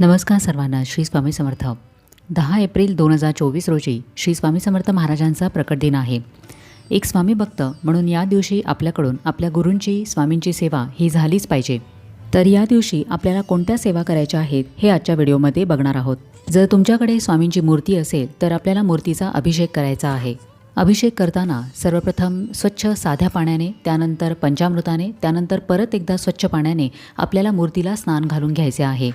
नमस्कार सर्वांना श्री स्वामी समर्थ. दहा एप्रिल दोन हजार चोवीस रोजी श्री स्वामी समर्थ महाराजांचा प्रकट दिन आहे. एक स्वामी भक्त म्हणून या दिवशी आपल्याकडून आपल्या गुरूंची स्वामींची सेवा ही झालीच पाहिजे. तर या दिवशी आपल्याला कोणत्या सेवा करायच्या आहेत हे आजच्या व्हिडिओमध्ये बघणार आहोत. जर तुमच्याकडे स्वामींची मूर्ती असेल तर आपल्याला मूर्तीचा अभिषेक करायचा आहे. अभिषेक करताना सर्वप्रथम स्वच्छ साध्या पाण्याने त्यानंतर पंचामृताने त्यानंतर परत एकदा स्वच्छ पाण्याने आपल्याला मूर्तीला स्नान घालून घ्यायचे आहे.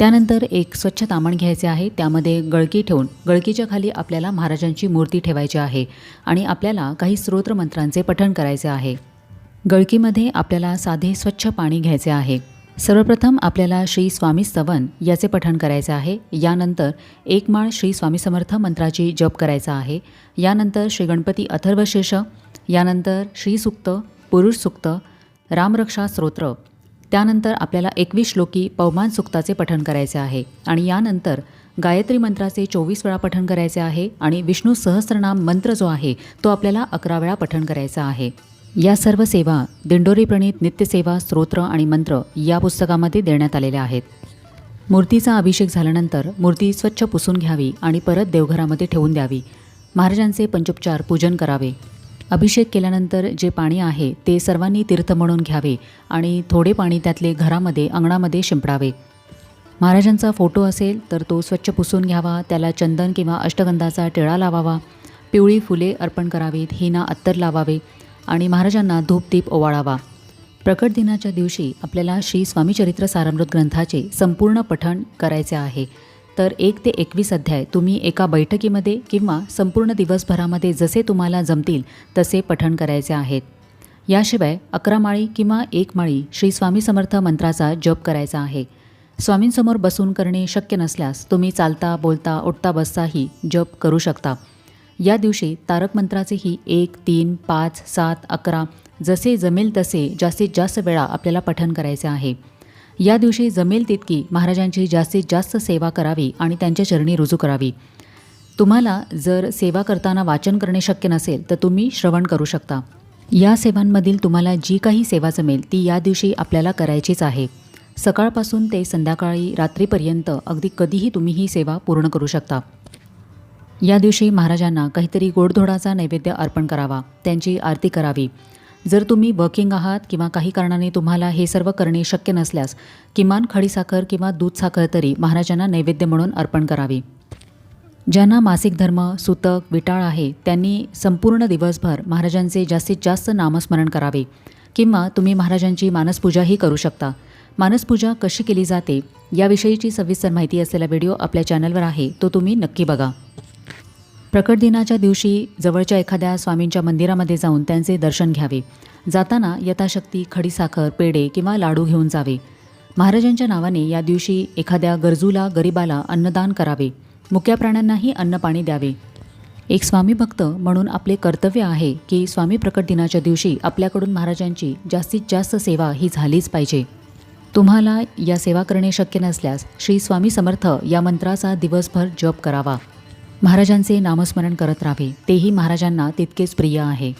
त्यानंतर एक स्वच्छ तामण घ्यायचे आहे त्यामध्ये गळकी ठेवून. गळकीच्या खाली आपल्याला महाराजांची मूर्ती ठेवायची आहे आणि आपल्याला काही स्तोत्र मंत्रांचे पठण करायचे आहे. गळकीमध्ये आपल्याला साधे स्वच्छ पाणी घ्यायचे आहे. सर्वप्रथम आपल्याला श्री स्वामी स्तवन याचे पठण करायचे आहे. यानंतर एक माळ श्री स्वामी समर्थ मंत्राची जप करायचा आहे. यानंतर श्री गणपती अथर्वशेष. यानंतर श्री सुक्त पुरुष सुक्त रामरक्षा स्तोत्र त्यानंतर आपल्याला एकवीस श्लोकी पवमान सुक्ताचे पठण करायचे आहे आणि यानंतर गायत्री मंत्राचे चोवीस वेळा पठण करायचे आहे आणि विष्णू सहस्रनाम मंत्र जो आहे तो आपल्याला अकरा वेळा पठण करायचा आहे. या सर्व सेवा दिंडोरी प्रणीत नित्यसेवा स्तोत्र आणि मंत्र या पुस्तकामध्ये देण्यात आलेल्या आहेत. मूर्तीचा अभिषेक झाल्यानंतर मूर्ती स्वच्छ पुसून घ्यावी आणि परत देवघरामध्ये ठेवून द्यावी. महाराजांचे पंचोपचार पूजन करावे. अभिषेक केल्यानंतर जे पाणी आहे ते सर्वांनी तीर्थ म्हणून घ्यावे आणि थोडे पाणी त्यातले घरामध्ये अंगणामध्ये शिंपडावे. महाराजांचा फोटो असेल तर तो स्वच्छ पुसून घ्यावा त्याला चंदन किंवा अष्टगंधाचा टिळा लावावा पिवळी फुले अर्पण करावीत हिना अत्तर लावावे आणि महाराजांना धूपदीप ओवाळावा. प्रकट दिनाच्या दिवशी आपल्याला श्री स्वामीचरित्र सारामृत ग्रंथाचे संपूर्ण पठण करायचे आहे. तर एक ते एकवीस अध्याय. तुम्ही एका बैठकीमध्ये किंवा संपूर्ण दिवसभरामध्ये जसे तुम्हाला जमतील तसे पठण करायचे आहेत. याशिवाय अकरा माळी किंवा एक माळी श्री स्वामी समर्थ मंत्राचा जप करायचा आहे. स्वामींसमोर बसून करणे शक्य नसल्यास तुम्ही चालता बोलता उठता बसताही जप करू शकता. या दिवशी तारक मंत्राचेही एक तीन पाच सात अकरा जसे जमेल तसे जास्तीत जास्त वेळा आपल्याला पठण करायचे आहे. या दिवशी जमेल तितकी महाराजांची जास्तीत जास्त सेवा करावी आणि त्यांच्या चरणी रुजू करावी. तुम्हाला जर सेवा करताना वाचन करणे शक्य नसेल तर तुम्ही श्रवण करू शकता. या सेवांमधील तुम्हाला जी काही सेवा जमेल ती या दिवशी आपल्याला करायचीच आहे. सकाळपासून ते संध्याकाळी रात्रीपर्यंत अगदी कधीही तुम्ही ही सेवा पूर्ण करू शकता. या दिवशी महाराजांना काहीतरी गोडधोडाचा नैवेद्य अर्पण करावा त्यांची आरती करावी. जर तुम्ही वर्किंग आहात किंवा काही कारणाने तुम्हाला हे सर्व करणे शक्य नसल्यास किमान खडीसाखर किंवा दूध साखर तरी महाराजांना नैवेद्य म्हणून अर्पण करावी. ज्यांना मासिक धर्म सुतक विटाळ आहे त्यांनी संपूर्ण दिवसभर महाराजांचे जास्तीत जास्त नामस्मरण करावे. किंवा तुम्ही महाराजांची मानसपूजाही करू शकता. मानसपूजा कशी केली जाते याविषयीची सविस्तर माहिती असलेला व्हिडिओ आपल्या चॅनलवर आहे तो तुम्ही नक्की बघा. प्रकट दिनाच्या दिवशी जवळच्या एखाद्या स्वामींच्या मंदिरामध्ये जाऊन त्यांचे दर्शन घ्यावे. जाताना यथाशक्ती खडीसाखर पेढे किंवा लाडू घेऊन जावे. महाराजांच्या नावाने या दिवशी एखाद्या गरजूला गरिबाला अन्नदान करावे. मुक्या प्राण्यांनाही अन्नपाणी द्यावे. एक स्वामी भक्त म्हणून आपले कर्तव्य आहे की स्वामी प्रकट दिनाच्या दिवशी आपल्याकडून महाराजांची जास्तीत जास्त सेवा ही झालीच पाहिजे. तुम्हाला या सेवा करणे शक्य नसल्यास श्री स्वामी समर्थ या मंत्राचा दिवसभर जप करावा. महाराजांचे नामस्मरण करत राहावे. तेही महाराजांना तितकेच प्रिय आहे.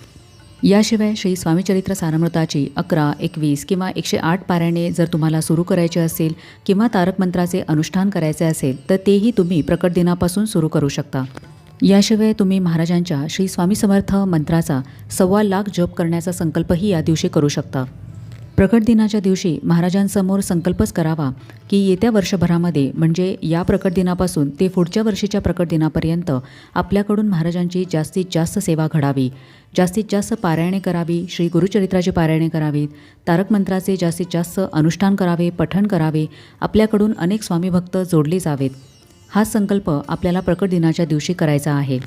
याशिवाय श्री स्वामीचरित्र सारमृताची अकरा एकवीस किंवा एकशे आठ पारायणे जर तुम्हाला सुरू करायचे असेल किंवा तारक मंत्राचे अनुष्ठान करायचे असेल तर तेही तुम्ही प्रकट दिनापासून सुरू करू शकता. याशिवाय तुम्ही महाराजांच्या श्री स्वामी समर्थ मंत्राचा सव्वा लाख जप करण्याचा संकल्पही या दिवशी करू शकता. प्रकट दिनाच्या दिवशी महाराजांसमोर संकल्पच करावा की येत्या वर्षभरामध्ये म्हणजे या प्रकट दिनापासून ते पुढच्या वर्षीच्या प्रकट दिनापर्यंत आपल्याकडून महाराजांची जास्तीत जास्त सेवा घडावी. जास्तीत जास्त पारायणे करावी श्री गुरुचरित्राची पारायणे करावीत तारक मंत्राचे जास्तीत जास्त अनुष्ठान करावे पठण करावे आपल्याकडून अनेक स्वामी भक्त जोडले जावेत. हा संकल्प आपल्याला प्रकट दिनाच्या दिवशी करायचा आहे.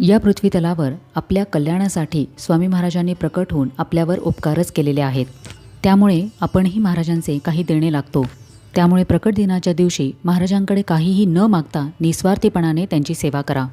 या पृथ्वी तलावर आपल्या कल्याणासाठी स्वामी महाराजांनी प्रकट होऊन आपल्यावर उपकारच केलेले आहेत. त्यामुळे आपणही महाराजांचे काही देणे लागतो. त्यामुळे प्रकट दिनाच्या दिवशी महाराजांकडे काहीही न मागता निस्वार्थीपणाने त्यांची सेवा करा.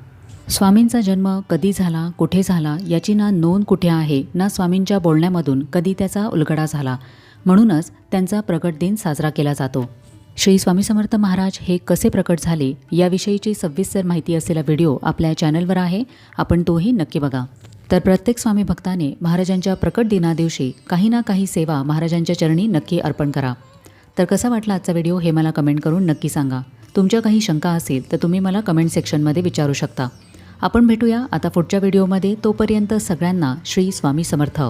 स्वामींचा जन्म कधी झाला कुठे झाला याची ना नोंद कुठे आहे ना स्वामींच्या बोलण्यामधून कधी त्याचा उलगडा झाला म्हणूनच त्यांचा प्रकट दिन साजरा केला जातो. श्री स्वामी समर्थ महाराज हे कसे प्रकट झाले याविषयीची सविस्तर माहिती असलेला व्हिडिओ आपल्या चॅनलवर आहे आपण तोही नक्की बघा. तर प्रत्येक स्वामी भक्ताने महाराजांच्या प्रकट दिनादिवशी काही ना काही सेवा महाराजांच्या चरणी नक्की अर्पण करा. तर कसा वाटला आजचा व्हिडिओ हे मला कमेंट करून नक्की सांगा. तुमच्या काही शंका असतील तर तुम्ही मला कमेंट सेक्शनमध्ये विचारू शकता. आपण भेटूया आता पुढच्या व्हिडिओमध्ये. तोपर्यंत सगळ्यांना श्री स्वामी समर्थ.